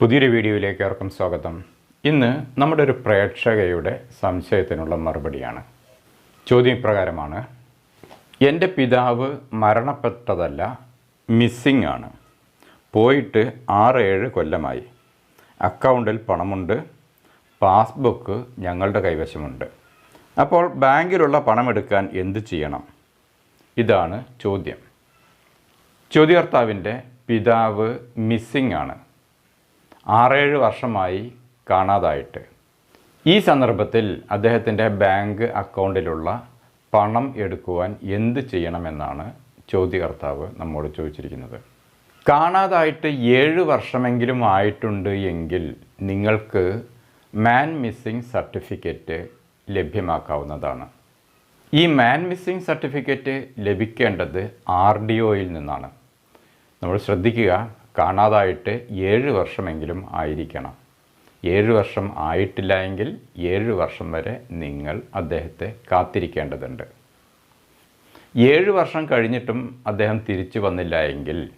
പുതിയൊരു വീഡിയോയിലേക്ക് ഏവർക്കും സ്വാഗതം. ഇന്ന് നമ്മുടെ ഒരു പ്രേക്ഷകയുടെ സംശയത്തിനുള്ള മറുപടിയാണ്. ചോദ്യം ഇപ്രകാരമാണ്. എന്റെ പിതാവ് മരണപ്പെട്ടതല്ല മിസ്സിംഗ് ആണ്. പോയിട്ട് ആറ് ഏഴ് കൊല്ലമായി. അക്കൗണ്ടിൽ പണമുണ്ട് പാസ്ബുക്ക് ഞങ്ങളുടെ കൈവശമുണ്ട്. അപ്പോൾ ബാങ്കിലുള്ള പണമെടുക്കാൻ എന്ത് ചെയ്യണം? ഇതാണ് ചോദ്യം. ചോദ്യകർത്താവിന്റെ പിതാവ് മിസ്സിംഗ് ആണ്. ആറേഴ് വർഷമായി കാണാതായിട്ട്. ഈ സന്ദർഭത്തിൽ അദ്ദേഹത്തിന്റെ ബാങ്ക് അക്കൗണ്ടിലുള്ള പണം എടുക്കുവാൻ എന്ത് ചെയ്യണമെന്നാണ് ചോദ്യകർത്താവ് നമ്മോട് ചോദിച്ചിരിക്കുന്നത്. കാണാതായിട്ട് ഏഴ് വർഷമെങ്കിലും ആയിട്ടുണ്ട് എങ്കിൽ നിങ്ങൾക്ക് മാൻ മിസ്സിംഗ് സർട്ടിഫിക്കറ്റ് ലഭ്യമാക്കാവുന്നതാണ്. ഈ മാൻ മിസ്സിംഗ് സർട്ടിഫിക്കറ്റ് ലഭിക്കേണ്ടത് ആർ ഡി ഒയിൽ നിന്നാണ്. നമ്മൾ ശ്രദ്ധിക്കുക കാണാതായിട്ട് ഏഴ് വർഷമെങ്കിലും ആയിരിക്കണം. ഏഴ് വർഷം ആയിട്ടില്ല എങ്കിൽ ഏഴ് വർഷം വരെ നിങ്ങൾ അദ്ദേഹത്തെ കാത്തിരിക്കേണ്ടതുണ്ട്. ഏഴ് വർഷം കഴിഞ്ഞിട്ടും അദ്ദേഹം തിരിച്ചു വന്നില്ല എങ്കിൽ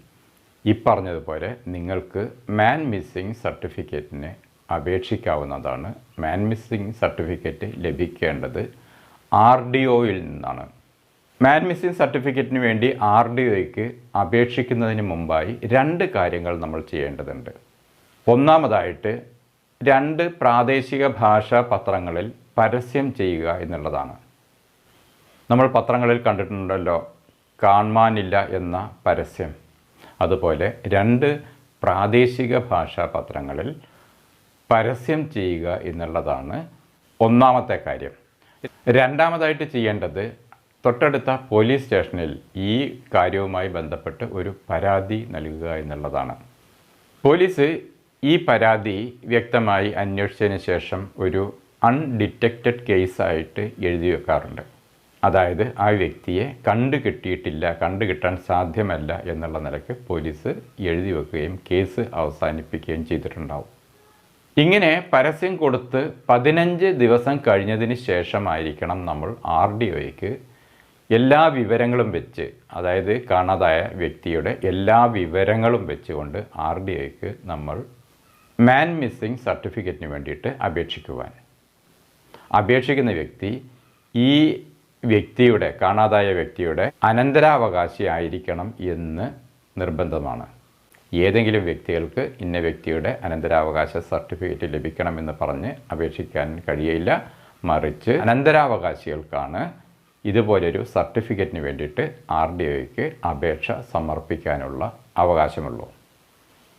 ഈ പറഞ്ഞതുപോലെ നിങ്ങൾക്ക് മാൻ മിസ്സിംഗ് സർട്ടിഫിക്കറ്റിന് അപേക്ഷിക്കാവുന്നതാണ്. മാൻ മിസ്സിംഗ് സർട്ടിഫിക്കറ്റ് ലഭിക്കേണ്ടത് ആർ ഡി ഒയിൽ നിന്നാണ്. മാൻ മിസ്സിംഗ് സർട്ടിഫിക്കറ്റിന് വേണ്ടി ആർ ഡി ഒയ്ക്ക് അപേക്ഷിക്കുന്നതിന് മുമ്പായി രണ്ട് കാര്യങ്ങൾ നമ്മൾ ചെയ്യേണ്ടതുണ്ട്. ഒന്നാമതായിട്ട് രണ്ട് പ്രാദേശിക ഭാഷാ പത്രങ്ങളിൽ പരസ്യം ചെയ്യുക എന്നുള്ളതാണ്. നമ്മൾ പത്രങ്ങളിൽ കണ്ടിട്ടുണ്ടല്ലോ കാണാനില്ല എന്ന പരസ്യം. അതുപോലെ രണ്ട് പ്രാദേശിക ഭാഷാ പത്രങ്ങളിൽ പരസ്യം ചെയ്യുക എന്നുള്ളതാണ് ഒന്നാമത്തെ കാര്യം. രണ്ടാമതായിട്ട് ചെയ്യേണ്ടത് തൊട്ടടുത്ത പോലീസ് സ്റ്റേഷനിൽ ഈ കാര്യവുമായി ബന്ധപ്പെട്ട് ഒരു പരാതി നൽകുക എന്നുള്ളതാണ്. പോലീസ് ഈ പരാതി വ്യക്തമായി അന്വേഷിച്ചതിന് ശേഷം ഒരു അൺഡിറ്റക്റ്റഡ് കേസായിട്ട് എഴുതി വെക്കാറുണ്ട്. അതായത് ആ വ്യക്തിയെ കണ്ടു കിട്ടിയിട്ടില്ല കണ്ടു കിട്ടാൻ സാധ്യമല്ല എന്നുള്ള നിലയ്ക്ക് പോലീസ് എഴുതി വെക്കുകയും കേസ് അവസാനിപ്പിക്കുകയും ചെയ്തിട്ടുണ്ടാവും. ഇങ്ങനെ പരസ്യം കൊടുത്ത് പതിനഞ്ച് ദിവസം കഴിഞ്ഞതിന് ശേഷമായിരിക്കണം നമ്മൾ ആർ ഡി ഒയ്ക്ക് എല്ലാ വിവരങ്ങളും വെച്ച് അതായത് കാണാതായ വ്യക്തിയുടെ എല്ലാ വിവരങ്ങളും വെച്ചുകൊണ്ട് ആർ ഡി ഐക്ക് നമ്മൾ മാൻ മിസ്സിംഗ് സർട്ടിഫിക്കറ്റിന് വേണ്ടിയിട്ട് അപേക്ഷിക്കുവാൻ. അപേക്ഷിക്കുന്ന വ്യക്തി ഈ വ്യക്തിയുടെ കാണാതായ വ്യക്തിയുടെ അനന്തരാവകാശി ആയിരിക്കണം എന്ന് നിർബന്ധമാണ്. ഏതെങ്കിലും വ്യക്തികൾക്ക് ഇന്ന വ്യക്തിയുടെ അനന്തരാവകാശ സർട്ടിഫിക്കറ്റ് ലഭിക്കണമെന്ന് പറഞ്ഞ് അപേക്ഷിക്കാൻ കഴിയില്ല. മറിച്ച് അനന്തരാവകാശികൾക്കാണ് ഇതുപോലൊരു സർട്ടിഫിക്കറ്റിന് വേണ്ടിയിട്ട് ആർ ഡി ഒയ്ക്ക് അപേക്ഷ സമർപ്പിക്കാനുള്ള അവകാശമുള്ളൂ.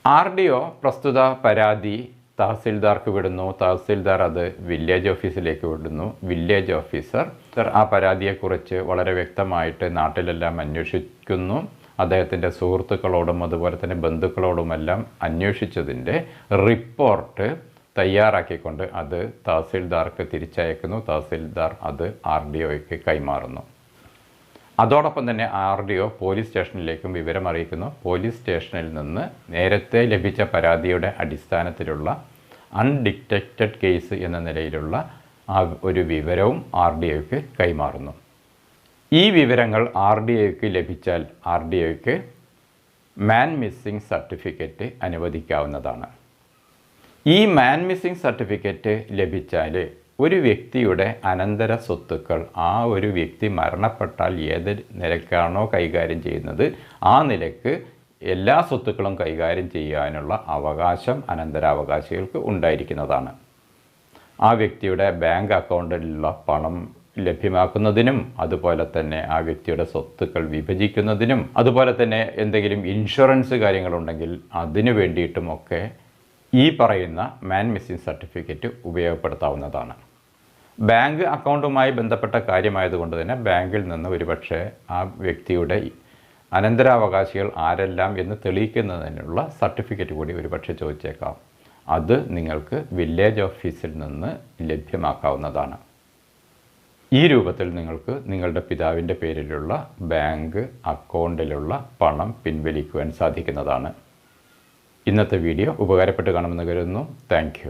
ആർ ഡി ഒ പ്രസ്തുത പരാതി തഹസിൽദാർക്ക് വിടുന്നു. തഹസിൽദാർ അത് വില്ലേജ് ഓഫീസിലേക്ക് വിടുന്നു. വില്ലേജ് ഓഫീസർ ആ പരാതിയെക്കുറിച്ച് വളരെ വ്യക്തമായിട്ട് നാട്ടിലെല്ലാം അന്വേഷിക്കുന്നു. അദ്ദേഹത്തിന്റെ സുഹൃത്തുക്കളോടും അതുപോലെ തന്നെ ബന്ധുക്കളോടുമെല്ലാം അന്വേഷിച്ചതിന്റെ റിപ്പോർട്ട് തയ്യാറാക്കിക്കൊണ്ട് അത് തഹസിൽദാർക്ക് തിരിച്ചയക്കുന്നു. തഹസിൽദാർ അത് ആർ ഡി ഒയ്ക്ക് കൈമാറുന്നു. അതോടൊപ്പം തന്നെ ആർ ഡി ഒ പോലീസ് സ്റ്റേഷനിലേക്കും വിവരം അറിയിക്കുന്നു. പോലീസ് സ്റ്റേഷനിൽ നിന്ന് നേരത്തെ ലഭിച്ച പരാതിയുടെ അടിസ്ഥാനത്തിലുള്ള അൺഡിറ്റക്റ്റഡ് കേസ് എന്ന നിലയിലുള്ള ഒരു വിവരവും ആർ ഡി ഒയ്ക്ക് കൈമാറുന്നു. ഈ വിവരങ്ങൾ ആർ ഡി ഒയ്ക്ക് ലഭിച്ചാൽ ആർ ഡി ഒയ്ക്ക് മാൻ മിസ്സിംഗ് സർട്ടിഫിക്കറ്റ് അനുവദിക്കാവുന്നതാണ്. ഈ മാൻ മിസ്സിംഗ് സർട്ടിഫിക്കറ്റ് ലഭിച്ചാൽ ഒരു വ്യക്തിയുടെ അനന്തര സ്വത്തുക്കൾ ആ ഒരു വ്യക്തി മരണപ്പെട്ടാൽ ഏത് നിലക്കാണോ കൈകാര്യം ചെയ്യുന്നത് ആ നിലയ്ക്ക് എല്ലാ സ്വത്തുക്കളും കൈകാര്യം ചെയ്യാനുള്ള അവകാശം അനന്തരാവകാശികൾക്ക് ഉണ്ടായിരിക്കുന്നതാണ്. ആ വ്യക്തിയുടെ ബാങ്ക് അക്കൗണ്ടിലുള്ള പണം ലഭ്യമാക്കുന്നതിനും അതുപോലെ തന്നെ ആ വ്യക്തിയുടെ സ്വത്തുക്കൾ വിഭജിക്കുന്നതിനും അതുപോലെ തന്നെ എന്തെങ്കിലും ഇൻഷുറൻസ് കാര്യങ്ങളുണ്ടെങ്കിൽ അതിനു വേണ്ടിയിട്ടുമൊക്കെ ഈ പറയുന്ന മാൻ മിസ്സിംഗ് സർട്ടിഫിക്കറ്റ് ഉപയോഗപ്പെടുത്താവുന്നതാണ്. ബാങ്ക് അക്കൗണ്ടുമായി ബന്ധപ്പെട്ട കാര്യമായതുകൊണ്ട് തന്നെ ബാങ്കിൽ നിന്ന് ഒരുപക്ഷെ ആ വ്യക്തിയുടെ അനന്തരാവകാശികൾ ആരെല്ലാം എന്ന് തെളിയിക്കുന്നതിനുള്ള സർട്ടിഫിക്കറ്റ് കൂടി ഒരുപക്ഷെ ചോദിച്ചേക്കാം. അത് നിങ്ങൾക്ക് വില്ലേജ് ഓഫീസിൽ നിന്ന് ലഭ്യമാക്കാവുന്നതാണ്. ഈ രൂപത്തിൽ നിങ്ങൾക്ക് നിങ്ങളുടെ പിതാവിന്റെ പേരിലുള്ള ബാങ്ക് അക്കൗണ്ടിലുള്ള പണം പിൻവലിക്കുവാൻ സാധിക്കുന്നതാണ്. ഇന്നത്തെ വീഡിയോ ഉപകാരപ്പെട്ട് കാണുമെന്ന് കരുതുന്നു. താങ്ക്